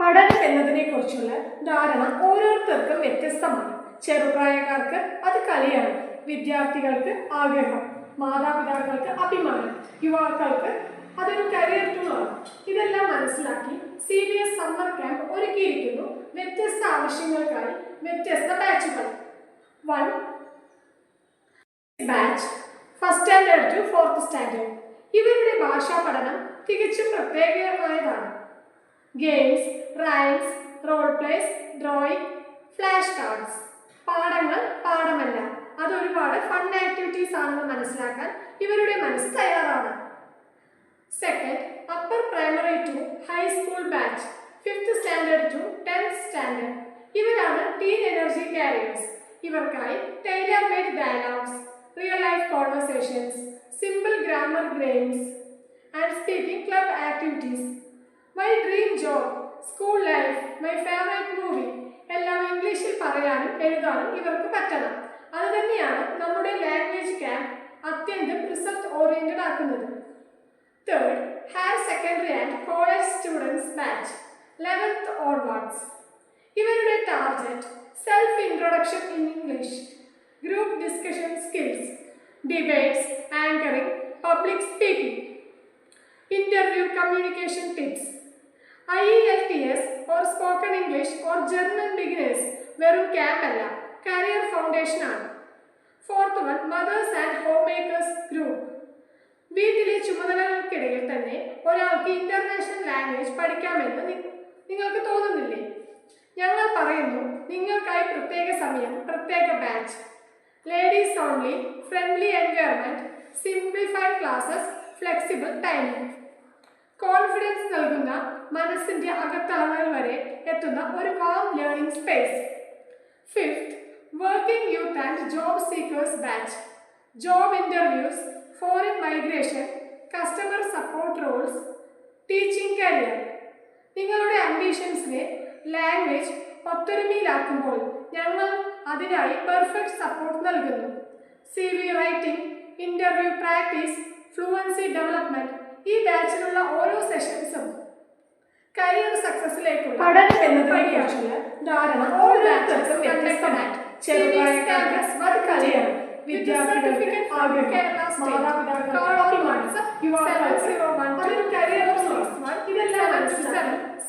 പഠനം എന്നതിനെ കുറിച്ചുള്ള ധാരണ ഓരോരുത്തർക്കും വ്യത്യസ്തമാണ്. ചെറുപ്രായക്കാർക്ക് അത് കലയാണ് വിദ്യാർത്ഥികൾക്ക് ആഗ്രഹം മാതാപിതാക്കൾക്ക് അഭിമാനം യുവാക്കൾക്ക് അതൊരു കരിയർ ടൂളാണ് ഇതെല്ലാം മനസ്സിലാക്കി C B S summer camp ഒരുക്കിയിരിക്കുന്നു. വ്യത്യസ്ത ആവശ്യങ്ങൾക്കായി വ്യത്യസ്ത ബാച്ചുകൾ one batch first standard to fourth standard ഇവരുടെ ഭാഷാ പഠനം തികച്ചും പ്രത്യേകമായതാണ്. Games rhymes role plays drawing flash cards. പാഠങ്ങൾ പാഠമല്ല. അത് ഒരുപാട് ഫൺ ആക്ടിവിറ്റീസ് ആണെന്ന് മനസ്സിലാക്കാൻ ഇവരുടെ മനസ്സ് തയ്യാറാണ്. Second upper primary to high school batch fifth standard to tenth standard ഇവരാണ് ടീൻ എനർജി കാരിയേഴ്സ് ഇവർക്കായി tailor made dialogues real life conversations simple grammar games and speaking club activities my dream job school life my favourite movie എല്ലാം ഇംഗ്ലീഷിൽ പറയാനും എഴുതാനും ഇവർക്ക് പറ്റണം. അത് തന്നെയാണ് നമ്മുടെ ലാംഗ്വേജ് ക്യാമ്പ് അത്യന്തം റിസൾട്ട് ഓറിയന്റഡ് ആക്കുന്നത്. Third higher secondary and college students batch eleventh onwards ഇവരുടെ target self introduction in English group discussion skills debates anchoring public speaking interview communication tips I or spoken English or German beginners വെറും camp അല്ല career foundation ആണ്. Fourth one mothers and homemakers group വീട്ടിലെ ചുമതലകൾക്കിടയിൽ തന്നെ ഒരാൾക്ക് international language പഠിക്കാമെന്ന് നിങ്ങൾക്ക് തോന്നുന്നില്ലേ? ഞങ്ങൾ പറയുന്നു നിങ്ങൾക്കായി പ്രത്യേക സമയം പ്രത്യേക batch ladies only friendly environment simplified classes flexible timing confidence നൽകുന്ന. മനസ്സിന്റെ അകത്തളങ്ങൾ വരെ എത്തുന്ന ഒരു warm learning space fifth working youth and job seekers batch job interviews foreign migration customer support roles teaching career നിങ്ങളുടെ അംബീഷൻസിനെ ലാംഗ്വേജ് ഒത്തൊരുമയിലാക്കുമ്പോൾ ഞങ്ങൾ അതിനായി പെർഫെക്റ്റ് സപ്പോർട്ട് നൽകുന്നു. C V writing interview practice fluency development ഈ ബാച്ചിലുള്ള ഓരോ സെഷൻസും കരിയർ സക്സസിലേക്കുള്ള പഠനം എന്നതിനെക്കുറിച്ചുള്ള ധാരണ ഓരോരുത്തർക്കും വ്യത്യസ്തമാണ് ചെറുപ്രായക്കാർക്ക് അത് കളിയാണ്. വിദ്യാർത്ഥികൾക്ക് ആഗ്രഹം. മാതാപിതാക്കൾക്ക്